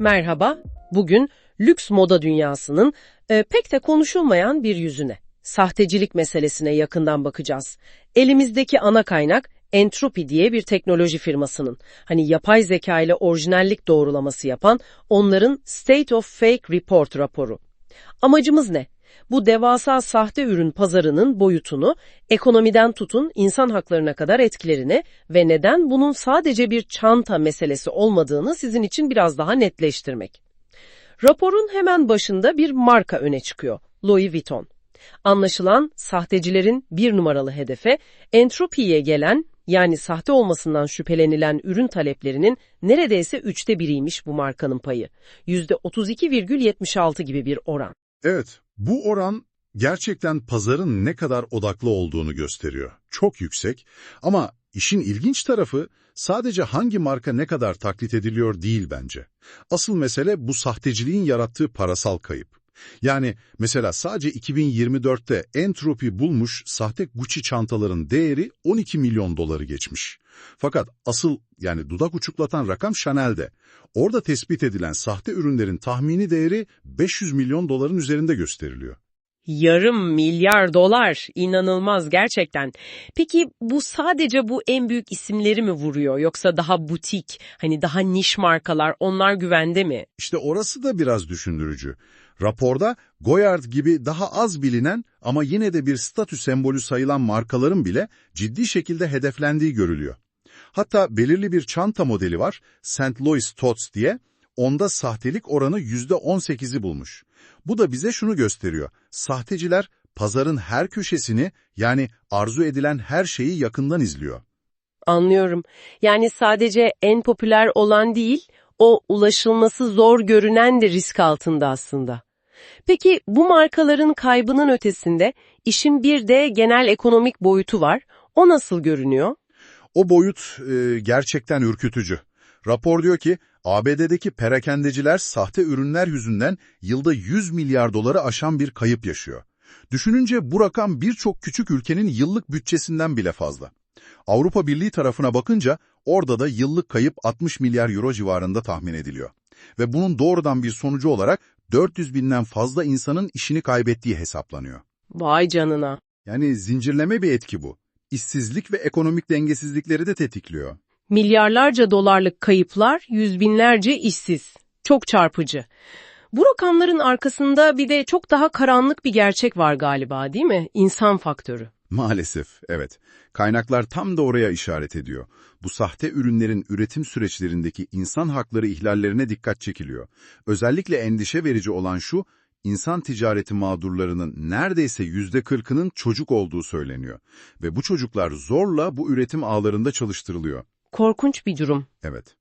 Merhaba, bugün lüks moda dünyasının e, pek de konuşulmayan bir yüzüne, sahtecilik meselesine yakından bakacağız. Elimizdeki ana kaynak Entropy diye bir teknoloji firmasının, hani yapay zeka ile orijinallik doğrulaması yapan onların State of Fake Report raporu. Amacımız ne? Bu devasa sahte ürün pazarının boyutunu, ekonomiden tutun insan haklarına kadar etkilerini ve neden bunun sadece bir çanta meselesi olmadığını sizin için biraz daha netleştirmek. Raporun hemen başında bir marka öne çıkıyor, Louis Vuitton. Anlaşılan sahtecilerin bir numaralı hedefe entropiye gelen yani sahte olmasından şüphelenilen ürün taleplerinin neredeyse üçte biriymiş bu markanın payı. %32,76 gibi bir oran. Evet, bu oran gerçekten pazarın ne kadar odaklı olduğunu gösteriyor. Çok yüksek ama işin ilginç tarafı sadece hangi marka ne kadar taklit ediliyor değil bence. Asıl mesele bu sahteciliğin yarattığı parasal kayıp. Yani mesela sadece 2024'te Entropi bulmuş sahte Gucci çantaların değeri 12 milyon doları geçmiş. Fakat asıl yani dudak uçuklatan rakam Chanel'de. Orada tespit edilen sahte ürünlerin tahmini değeri 500 milyon doların üzerinde gösteriliyor. Yarım milyar dolar. İnanılmaz gerçekten. Peki bu sadece bu en büyük isimleri mi vuruyor yoksa daha butik, hani daha niş markalar onlar güvende mi? İşte orası da biraz düşündürücü. Raporda Goyard gibi daha az bilinen ama yine de bir statü sembolü sayılan markaların bile ciddi şekilde hedeflendiği görülüyor. Hatta belirli bir çanta modeli var, St. Louis Tots diye, onda sahtelik oranı %18'i bulmuş. Bu da bize şunu gösteriyor, sahteciler pazarın her köşesini yani arzu edilen her şeyi yakından izliyor. Anlıyorum. Yani sadece en popüler olan değil, o ulaşılması zor görünen de risk altında aslında. Peki bu markaların kaybının ötesinde işin bir de genel ekonomik boyutu var. O nasıl görünüyor? O boyut e, gerçekten ürkütücü. Rapor diyor ki ABD'deki perakendeciler sahte ürünler yüzünden yılda 100 milyar doları aşan bir kayıp yaşıyor. Düşününce bu rakam birçok küçük ülkenin yıllık bütçesinden bile fazla. Avrupa Birliği tarafına bakınca orada da yıllık kayıp 60 milyar euro civarında tahmin ediliyor. Ve bunun doğrudan bir sonucu olarak 400 binden fazla insanın işini kaybettiği hesaplanıyor. Vay canına. Yani zincirleme bir etki bu. İşsizlik ve ekonomik dengesizlikleri de tetikliyor. Milyarlarca dolarlık kayıplar, yüz binlerce işsiz. Çok çarpıcı. Bu rakamların arkasında bir de çok daha karanlık bir gerçek var galiba değil mi? İnsan faktörü. Maalesef, evet. Kaynaklar tam da oraya işaret ediyor. Bu sahte ürünlerin üretim süreçlerindeki insan hakları ihlallerine dikkat çekiliyor. Özellikle endişe verici olan şu, insan ticareti mağdurlarının neredeyse yüzde kırkının çocuk olduğu söyleniyor. Ve bu çocuklar zorla bu üretim ağlarında çalıştırılıyor. Korkunç bir durum. Evet.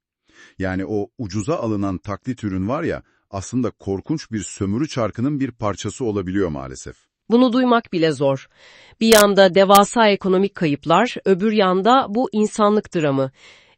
Yani o ucuza alınan taklit ürün var ya, aslında korkunç bir sömürü çarkının bir parçası olabiliyor maalesef. Bunu duymak bile zor. Bir yanda devasa ekonomik kayıplar, öbür yanda bu insanlık dramı.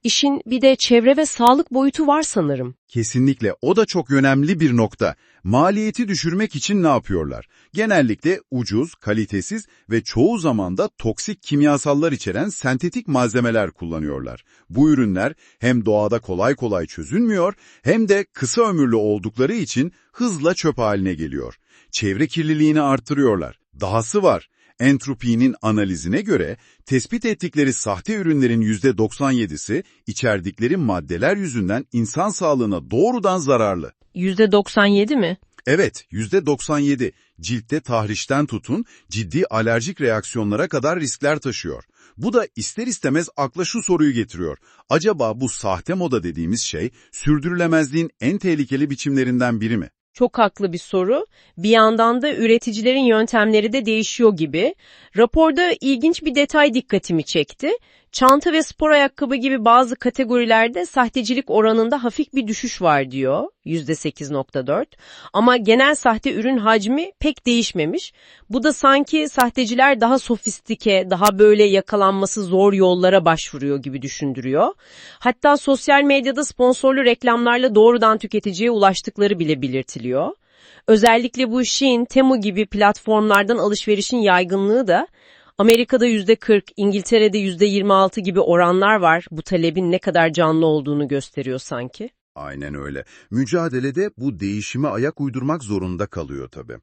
İşin bir de çevre ve sağlık boyutu var sanırım. Kesinlikle o da çok önemli bir nokta. Maliyeti düşürmek için ne yapıyorlar? Genellikle ucuz, kalitesiz ve çoğu zaman da toksik kimyasallar içeren sentetik malzemeler kullanıyorlar. Bu ürünler hem doğada kolay kolay çözülmüyor hem de kısa ömürlü oldukları için hızla çöp haline geliyor. Çevre kirliliğini artırıyorlar. Dahası var. Entropi'nin analizine göre tespit ettikleri sahte ürünlerin %97'si içerdikleri maddeler yüzünden insan sağlığına doğrudan zararlı. %97 mi? Evet, %97 ciltte tahrişten tutun ciddi alerjik reaksiyonlara kadar riskler taşıyor. Bu da ister istemez akla şu soruyu getiriyor. Acaba bu sahte moda dediğimiz şey sürdürülemezliğin en tehlikeli biçimlerinden biri mi? Çok haklı bir soru. Bir yandan da üreticilerin yöntemleri de değişiyor gibi. Raporda ilginç bir detay dikkatimi çekti. Çanta ve spor ayakkabı gibi bazı kategorilerde sahtecilik oranında hafif bir düşüş var diyor. %8.4. Ama genel sahte ürün hacmi pek değişmemiş. Bu da sanki sahteciler daha sofistike, daha böyle yakalanması zor yollara başvuruyor gibi düşündürüyor. Hatta sosyal medyada sponsorlu reklamlarla doğrudan tüketiciye ulaştıkları bile belirtiliyor. Özellikle bu Shein, Temu gibi platformlardan alışverişin yaygınlığı da Amerika'da %40, İngiltere'de %26 gibi oranlar var. Bu talebin ne kadar canlı olduğunu gösteriyor sanki. Aynen öyle. Mücadelede bu değişime ayak uydurmak zorunda kalıyor tabii.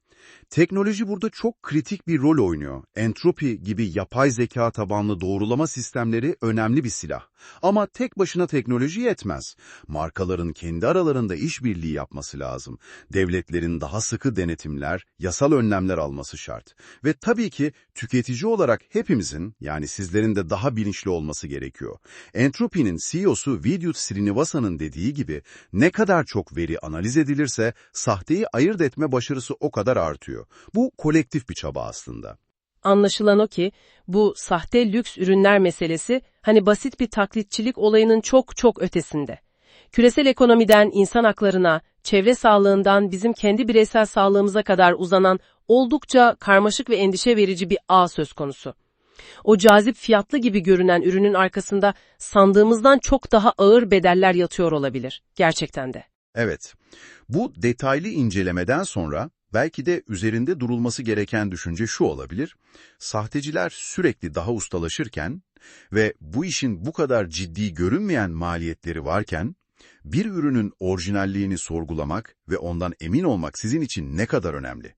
Teknoloji burada çok kritik bir rol oynuyor. Entropi gibi yapay zeka tabanlı doğrulama sistemleri önemli bir silah. Ama tek başına teknoloji yetmez. Markaların kendi aralarında işbirliği yapması lazım. Devletlerin daha sıkı denetimler, yasal önlemler alması şart. Ve tabii ki tüketici olarak hepimizin, yani sizlerin de daha bilinçli olması gerekiyor. Entropi'nin CEO'su Vidyut Srinivasa'nın dediği ne kadar çok veri analiz edilirse sahteyi ayırt etme başarısı o kadar artıyor. Bu kolektif bir çaba aslında. Anlaşılan o ki bu sahte lüks ürünler meselesi hani basit bir taklitçilik olayının çok çok ötesinde. Küresel ekonomiden insan haklarına, çevre sağlığından bizim kendi bireysel sağlığımıza kadar uzanan oldukça karmaşık ve endişe verici bir ağ söz konusu. O cazip fiyatlı gibi görünen ürünün arkasında sandığımızdan çok daha ağır bedeller yatıyor olabilir. Gerçekten de. Evet, bu detaylı incelemeden sonra belki de üzerinde durulması gereken düşünce şu olabilir. Sahteciler sürekli daha ustalaşırken ve bu işin bu kadar ciddi görünmeyen maliyetleri varken, bir ürünün orijinalliğini sorgulamak ve ondan emin olmak sizin için ne kadar önemli?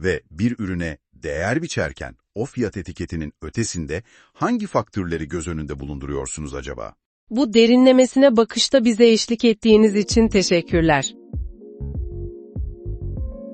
Ve bir ürüne değer biçerken o fiyat etiketinin ötesinde hangi faktörleri göz önünde bulunduruyorsunuz acaba? Bu derinlemesine bakışta bize eşlik ettiğiniz için teşekkürler.